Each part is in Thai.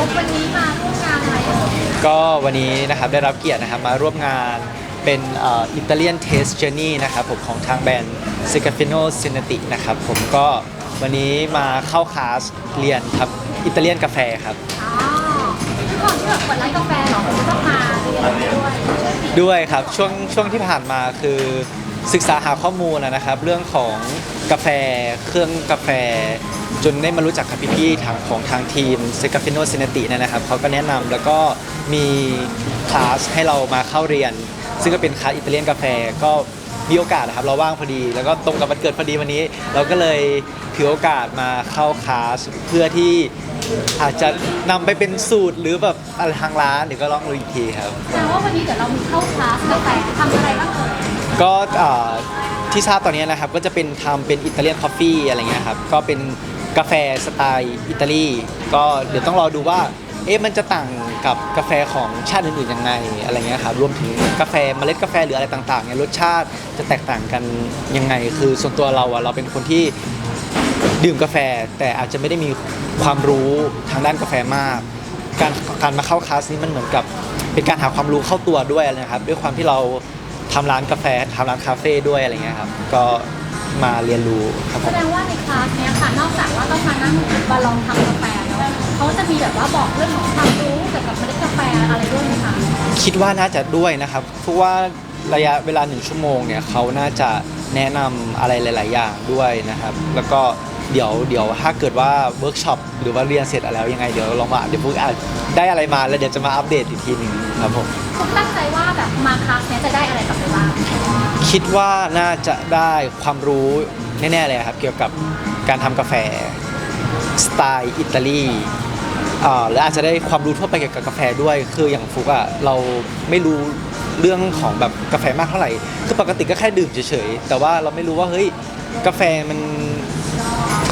ฟุกวันนี้มาร่วมงานอะไรเอ่ยก็วันนี้นะครับได้รับเกียรตินะครับมาร่วมงานเป็นอิตาเลียนเทสเจอร์นี่นะครับผมของทางแบรนด์ซิกาฟิโนซินตินะครับผมก็วันนี้มาเข้าคลาสเรียนครับอิตาเลียนกาแฟครับ อ๋อที่ก่อนที่แบบเปิดร้านกาแฟเหรอผมจะต้องมาเรียนด้วยด้วยครับช่วงช่วงที่ผ่านมาคือ ศึกษาหาข้อมูลนะครับ เรื่องของกาแฟเครื่องกาแฟ จนได้มารู้จักกับพี่ๆทางของทางทีมเซกาฟิโนซินตินะครับเขาก็แนะนำแล้วก็มีคลาสให้เรามาเข้าเรียน ซึ่งก็เป็นคลาสอิตาเลียนกาแฟก็มีโอกาสนะครับเราว่างพอดีแล้วก็ตรงกับวันเกิดพอดีวันนี้ เราก็เลยถือโอกาสมาเข้าคลาสเพื่อที่อาจจะนำไปเป็นสูตรหรือแบบอะไรทางร้านเดี๋ยวก็ลองดูอีกทีครับแสดงว่าวันนี้เดี๋ยวเรามีเข้าคลาสกาแฟทำอะไรบ้างเอ่ย ก็อ่อที่ทราบตอนนี้นะครับ ก็จะเป็นทำเป็นอิตาเลียนคอฟฟี่อะไรเงี้ยครับ ก็เป็นกาแฟสไตล์อิตาลี ก็เดี๋ยวต้องรอดูว่า เอ๊ะมันจะต่างกับกาแฟของชาติอื่นๆยังไงอะไรเงี้ยครับ รวมถึงกาแฟเมล็ดกาแฟหรืออะไรต่างๆเนี่ยรสชาติจะแตกต่างกันยังไง คือส่วนตัวเราอะเราเป็นคนที่ดื่มกาแฟแต่อาจจะไม่ได้มีความรู้ทางด้านกาแฟมาก การการมาเข้าคลาสนี้มันเหมือนกับเป็นการหาความรู้เข้าตัวด้วยนะครับ ด้วยความที่เรา ทำร้านกาแฟทำร้านคาเฟ่ด้วยอะไรเงี้ยครับก็มาเรียนรู้ครับผแสม ดงว่าในคลาสเนี้ยค่ะ นอกจากว่าต้องมานั่งมาลองทำกาแฟเนาะเขาจะมีแบบว่าบอกเรื่องของความรู้เกี่ยวกับเมล็ดกาแฟอะไรด้วยไหมคะคิดว่าน่าจะด้วยนะครับ เพราะว่าระยะเวลาหนึ่งชั่วโมงเนี่ยเขาน่าจะแนะนำอะไรหลาย ๆ อย่างด้วยนะครับ แล้วก็เดี๋ยวเดี๋ยวถ้าเกิดว่าเวิร์กช็อปหรือว่าเรียนเสร็จแล้วยังไงเดี๋ยวลองมาเดี๋ยวพวกอาจได้อะไรมาแล้วเดี๋ยวจะมาอัปเดตอีกทีหนึ่งครับผม คุณตั้งใจว่าแบบมาคลาสเนี้ยจะได้อะไรกลับไปบ้างคิดว่าน่าจะได้ความรู้แน่ๆเลยครับ เกี่ยวกับการทำกาแฟสไตล์อิตาลีอ่าและอาจจะได้ความรู้ทั่วไปเกี่ยวกับกาแฟด้วย คืออย่างฟุกอะเราไม่รู้เรื่องของแบบกาแฟมากเท่าไหร่ คือปกติก็แค่ดื่มเฉยๆ แต่ว่าเราไม่รู้ว่าเฮ้ยกาแฟมัน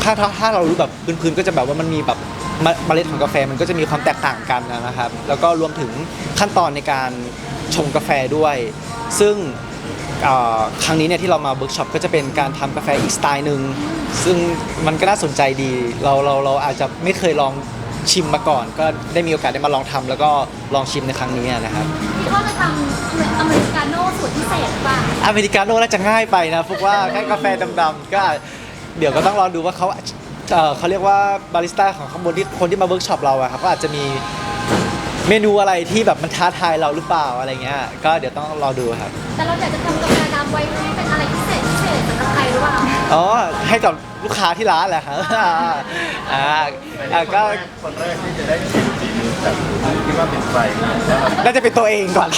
ถ้าถ้าถ้าเรารู้แบบพื้นๆก็จะแบบว่ามันมีแบบเมเมล็ดของกาแฟมันก็จะมีความแตกต่างกันนะครับ แล้วก็รวมถึงขั้นตอนในการชงกาแฟด้วย ซึ่งเอ่อครั้งนี้เนี่ยที่เรามาเวิร์กช็อปก็จะเป็นการทำกาแฟอีกสไตล์หนึ่งซึ่งมันก็น่าสนใจดี เราเราเราอาจจะไม่เคยลองชิมมาก่อน ก็ได้มีโอกาสได้มาลองทำแล้วก็ลองชิมในครั้งนี้นะครับนี่เขาจะทำอเมริกาโน่สูตรพิเศษหรือเปล่าอเมริกาโน่น่าจะง่ายไปนะพวกว่าแค่กาแฟดำๆก็ เดี๋ยวก็ต้องรอดูว่าเขาเอ่อเขาเรียกว่าบาริสต้าของข้างบนที่คนที่มาเวิร์กช็อปเราอะครับก็อาจจะมีเมนูอะไรที่แบบมันท้าทายเราหรือเปล่าอะไรเงี้ยก็เดี๋ยวต้องรอดูครับ แต่เราอยากจะทำกาแฟดำไว้ให้เป็นอะไรพิเศษพิเศษสำหรับใครหรือเปล่าอ๋อให้กับลูกค้าที่ร้านแหละครับอ่าอ่าก็คนแรกที่จะได้ชิมฝีมือแบบคิดว่าเป็นใครแล้วเราน่าจะเป็นตัวเองก่อน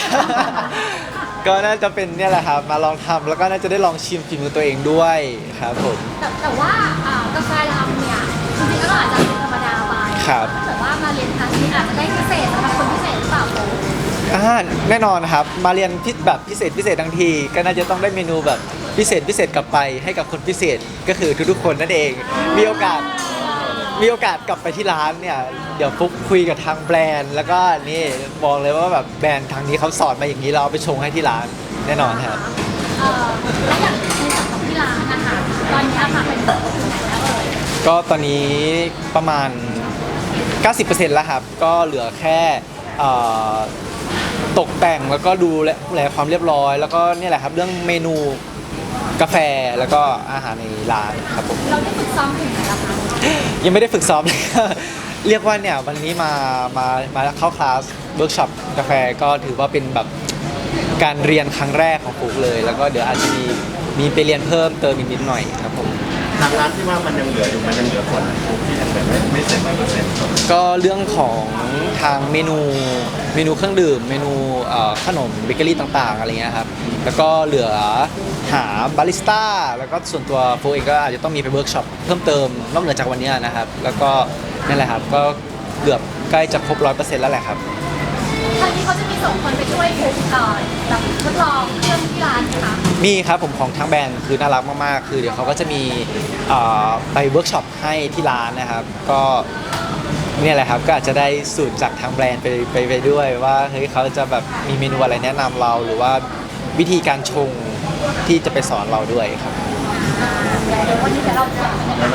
ก็น่าจะเป็นเนี่ยแหละครับมาลองทำแล้วก็น่าจะได้ลองชิมฝีมือตัวเองด้วยครับผม แต่แต่ว่าอ่ากาแฟดำเนี่ยจริงๆแล้วเราอาจจะเป็นธรรมดาไปครับ ถ้าเกิดว่ามาเรียนคลาสนี้อาจจะได้พิเศษสำหรับคนพิเศษหรือเปล่าโค้ชอ่าแน่นอนครับมาเรียนพิแบบพิเศษพิเศษทั้งที ก็น่าจะต้องได้เมนูแบบพิเศษพิเศษกลับไปให้กับคนพิเศษก็คือทุกๆคนนั่นเอง มีโอกาส มีโอกาสกลับไปที่ร้านเนี่ย เดี๋ยวฟุกคุยกับทางแบรนด์ แล้วก็นี่บอกเลยว่าแบบแบรนด์ทางนี้เขาสอนมาอย่างนี้เราเอาไปชงให้ที่ร้านแน่นอนครับเอ่อแล้วอย่างในส่วนของที่ร้านนะคะตอนนี้ค่ะเป็นแบบถึงไหนแล้วเอ่ยก็ตอนนี้ประมาณ 90%แล้วครับ ก็เหลือแค่เอ่อตกแต่งแล้วก็ดูแลแลความเรียบร้อย แล้วก็เนี่ยแหละครับเรื่องเมนูกาแฟแล้วก็อาหารในร้านครับผม เราได้ฝึกซ้อมถึงไหนแล้วคะ ยังไม่ได้ฝึกซ้อมเลยเรียกว่าเนี่ยวันนี้มามามาเข้าคลาสเวิร์กช็อปกาแฟก็ถือว่าเป็นแบบการเรียนครั้งแรกของปุ๊กเลย แล้วก็เดี๋ยวอาจจะมีมีไปเรียนเพิ่มเติมอีกนิดหน่อยครับผมทางร้านที่ว่ามันยังเหลืออยู่มันยังเหลือส่วนที่ยังเป็นไม่ไม่เสร็จร้อยเปอร์เซ็นต์ก็เรื่องของทางเมนูเมนูเครื่องดื่ม เมนูเอ่อขนมเบเกอรี่ต่างๆอะไรเงี้ยครับแล้วก็เหลือ หาบาริสต้าแล้วก็ส่วนตัวโฟเองก็อาจจะต้องมีไปเวิร์กช็อปเพิ่มเติมนอกเหนือจากวันเนี้ยนะครับ แล้วก็นั่นแหละครับก็เกือบใกล้จะครบร้อยเปอร์เซ็นต์แล้วแหละครับทางนี้เขาจะมีส่งคนไปช่วยคุกเอ่อแบบทดลองเครื่องที่ร้านไหมคะมีครับผมของทางแบรนด์คือน่ารักมากๆ คือเดี๋ยวเขาก็จะมีเอ่อไปเวิร์กช็อปให้ที่ร้านนะครับ ก็เนี่ยแหละครับก็อาจจะได้สูตรจากทางแบรนด์ไปไปไปด้วยว่าเฮ้ยเขาจะแบบมีเมนูอะไรแนะนำเราหรือว่าวิธีการชง ที่จะไปสอนเราด้วยครับแเดี๋ยววันนี้เดี๋ยวเราจ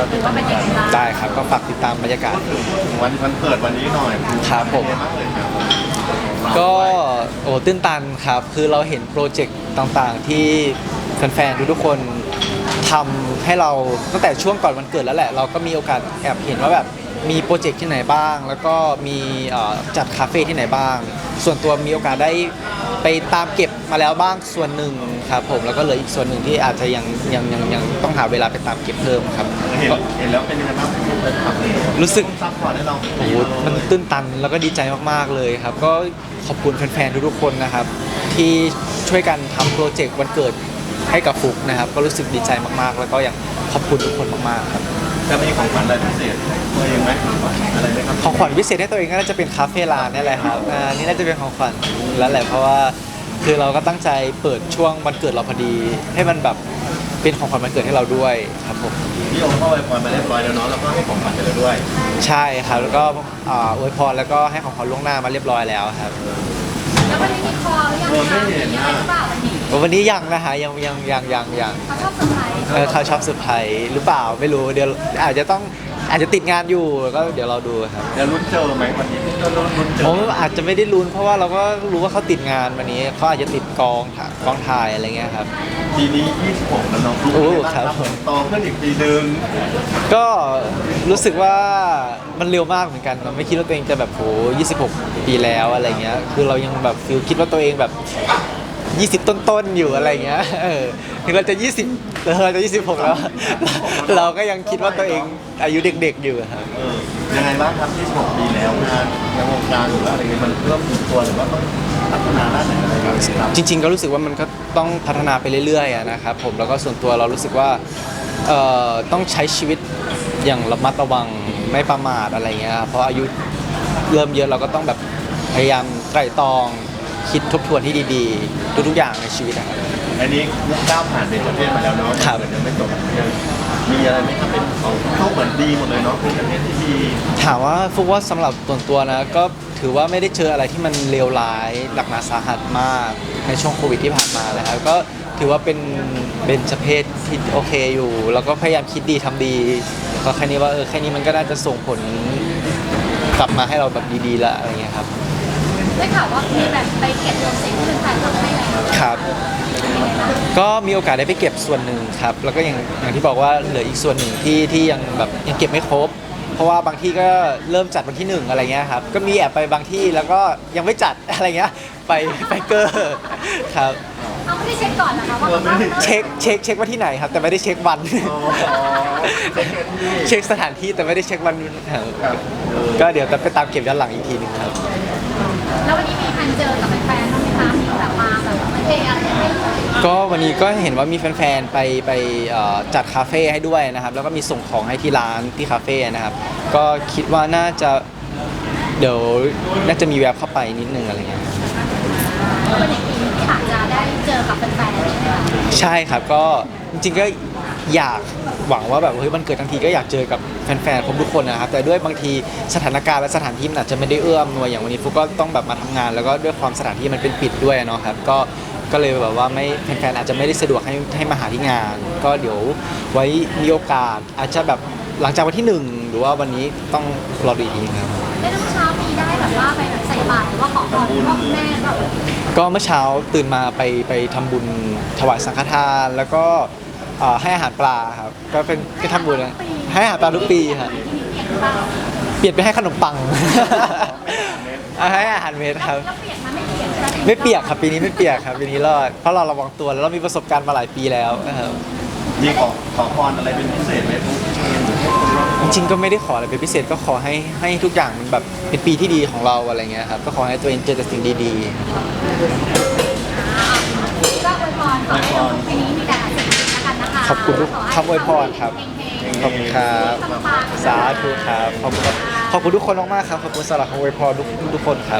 ะดูว่าเป็นยังไงบ้างได้ครับก็ฝากติดตามบรรยากาศ วันวันเกิดวันนี้หน่อยครับผม เป็นไงบ้างเลยครับก็โอ้ตื้นตันครับ คือเราเห็นโปรเจกต์ต่างๆ ที่แฟนๆทุกๆคนทำให้เราตั้งแต่ช่วงก่อนวันเกิดแล้วแหละ เราก็มีโอกาสแอบเห็นว่าแบบมีโปรเจกต์ที่ไหนบ้าง แล้วก็มีเอ่อจัดคาเฟ่ที่ไหนบ้าง ส่วนตัวมีโอกาสได้ ไปตามเก็บมาแล้วบ้างส่วนหนึ่งครับผมแล้วก็เหลืออีกส่วนหนึ่งที่อาจจะยังยังยังยังต้องหาเวลาไปตามเก็บเพิ่มครับ เห็นเห็นแล้วเป็นยังไงบ้างเป็นครับรู้สึก ซัพพอร์ตให้เราโอ้โหมันตื้นตันแล้วก็ดีใจมาก ๆ เลยครับ ก็ขอบคุณแฟน ๆ ทุกๆคนนะครับ ที่ช่วยกันทำโปรเจกต์วันเกิดให้กับฟุกนะครับ ก็รู้สึกดีใจมากๆ แล้วก็อยากขอบคุณทุกคนมาก ๆ ครับ จะมีของขวัญอะไรพิเศษตัวเองไหมอะไรไหมครับของขวัญพิเศษให้ตัวเองก็น่าจะเป็นคาเฟ่ร้านนี่แหละครับอ่านี่น่าจะเป็นของขวัญแล้วแหละเพราะว่าคือเราก็ตั้งใจเปิดช่วงวันเกิดเราพอดี ให้มันแบบเป็นของขวัญวันเกิดให้เราด้วยครับผมพี่โอมก็ไว้พรมาเรียบร้อยแล้วเนาะแล้วก็ให้ของขวัญไปแล้วด้วยใช่ครับแล้วก็อ่าอวยพรแล้วก็ให้ของขวัญล่วงหน้ามาเรียบร้อยแล้วครับ แล้ววันนี้มีคอหรือยังคะมีอะไรหรือเปล่าวันนี้ วันนี้ยังนะฮะยังยังยังยังยังเขาชอบเซอร์ไพรส์เออเขาชอบเซอร์ไพรส์หรือเปล่าไม่รู้เดี๋ยวอาจจะต้องอาจจะติดงานอยู่ก็เดี๋ยวเราดูครับแล้วรุ่นเจอไหมวันนี้ก็รุ่นรุ่นเจผอมอาจจะไม่ได้ลุ้นเพราะว่าเราก็รู้ว่าเขาติดงานวันนี้เขาอาจจะติดกองถ่ายกองถ่ายอะไรเงี้ยครับปีนี้26แล้วเน้องฟลุ๊กโอ้เป็นไงบ้างครับผมโตขึ้นอีกปีนึงก็รู้สึกว่ามันเร็วมากเหมือนกันเราไม่คิดว่าตัวเองจะแบบโห26 ปีแล้วอะไรเงี้ยคือเรายังแบบฟิลคิดว่าตัวเองแบบ 20 ต้นๆอยู่อะไรเงี้ยเออถึงเราจะ 20เราจะ 26 แล้ว เราก็ยังคิดว่าตัวเองอายุเด็กๆอยู่ครับ เออยังไงบ้างครับ26ปีแล้วงานในวงการหรือว่าอะไรเงี้ยมันเริ่มมีตัวหรือว่าต้องพัฒนาด้านไหนอะไรบ้างครับจริงๆก็รู้สึกว่ามันก็ต้องพัฒนาไปเรื่อยๆอะนะครับผมแล้วก็ส่วนตัวเรารู้สึกว่าเอ่อต้องใช้ชีวิตอย่างระมัดระวังไม่ประมาทอะไรเงี้ยครับเพราะอายุเริ่มเยอะเราก็ต้องแบบพยายามไตร่ตรอง คิดทบทวนที่ดีๆ ทุกๆอย่างในชีวิตนะครับ อันนี้มุกก้าวผ่านเป็นประเทศมาแล้วเนาะครับ ยังไม่จบยังมีอะไรไหมครับเป็นของเขาเหมือนดีหมดเลยเนาะเป็นประเทศที่ดีถามว่าฟุกว่าสำหรับส่วนตัวนะ ก็ถือว่าไม่ได้เจออะไรที่มันเลวร้ายหนักหนาสาหัสมากในช่วงโควิดที่ผ่านมานะครับก็ถือว่าเป็นเบญจเพศที่โอเคอยู่ แล้วก็พยายามคิดดีทำดี ก็แค่นี้ว่าเออแค่นี้มันก็น่าจะส่งผลกลับมาให้เราแบบดีๆแล้วอะไรเงี้ยครับ ได้ข่าวว่ามีแบบไปเก็บตัวสิ่งที่เป็นแฟนทำให้แล้วครับเป็นยังไงบ้างก็มีโอกาสได้ไปเก็บส่วนหนึ่งครับ แล้วก็อย่างอย่างที่บอกว่าเหลืออีกส่วนหนึ่งที่ที่ยังแบบยังเก็บไม่ครบ เพราะว่าบางที่ก็เริ่มจัดวันที่หนึ่งอะไรเงี้ยครับ ก็มีแอบไปบางที่แล้วก็ยังไม่จัดอะไรเงี้ย ไปไปเกอร์ครับ เอาไม่ได้เช็คก่อนนะคะว่าเขาเช็คเช็คเช็คว่าที่ไหนครับ แต่ไม่ได้เช็ควันอ๋อเช็คกันที่ เช็คสถานที่แต่ไม่ได้เช็ควันครับครับเออก็เดี๋ยวจะไปตามเก็บย้อนหลังอีกทีหนึงครับ แล้ววันนี้มีแฟน เจอกับแฟนๆบ้างไหมคะมีแบบมาแบบเอออะไรให้ก็วันนี้ก็เห็นว่ามีแฟนๆไปไปเอ่อจัดคาเฟ่ให้ด้วยนะครับ แล้วก็มีส่งของให้ที่ร้านที่คาเฟ่นะครับ ก็คิดว่าน่าจะเดี๋ยวน่าจะมีแวบเข้าไปนิดนึงอะไรเงี้ยก็เป็นอย่างปีนี้ที่อาจจะได้เจอกับแฟนๆใช่ไหมคะ ใช่ครับก็จริงๆก็อยาก หวังว่าแบบเฮ้ยมันเกิดทั้งทีก็อยากเจอกับแฟนๆผมทุกคนนะครับแต่ด้วยบางทีสถานการณ์และสถานที่มันอาจจะไม่ได้เอื้อมหน่วยอย่างวันนี้ฟุกก็ต้องแบบมาทำงาน แล้วก็ด้วยความสถานที่มันเป็นปิดด้วยเนาะครับก็ก็เลยแบบว่าไม่แฟนๆอาจจะไม่ได้สะดวกให้ให้มาหาที่งาน ก็เดี๋ยวไว้มีโอกาสอาจจะแบบหลังจากวันที่หนึ่งหรือว่าวันนี้ต้องรอดูอีกทีครับได้ทุกเช้ามีได้แบบว่าไปแบบใส่บาตรหรือว่าขอพรพ่อคุณแม่แบบก็เมื่อเช้าตื่นมาไปไปทำบุญถวายสังฆทาน แล้วก็เอ่อให้อาหารปลาครับก็เป็นก็ทำบุญนะให้อาหารปลาทุกปีครับที่เปลี่ยนหรือเปล่าเปลี่ยนไปให้ขนมปังอะให้อาหารเม็ดครับ แล้วเปลี่ยนมาไม่เปลี่ยนใช่ไหมไม่เปียกครับปีนี้ไม่เปียกครับปีนี้รอดเพราะเราระวังตัวแล้วเรามีประสบการณ์มาหลายปีแล้วนะครับ มีขอขอพรอะไรเป็นพิเศษไหมทุกจริงๆก็ไม่ได้ขออะไรเป็นพิเศษก็ขอให้ให้ทุกอย่างมันแบบเป็นปีที่ดีของเราอะไรเงี้ยครับก็ขอให้ตัวเองเจอแต่สิ่งดีก็อวยพรขอให้เราปีนี้มีแต่ ขอบคุณทุกคำอวยพรครับ ขอบคุณครับ สาธุครับ ขอบคุณครับขอบคุณทุกคนมากๆครับ ขอบคุณสำหรับคำอวยพรทุกทุกคนครับ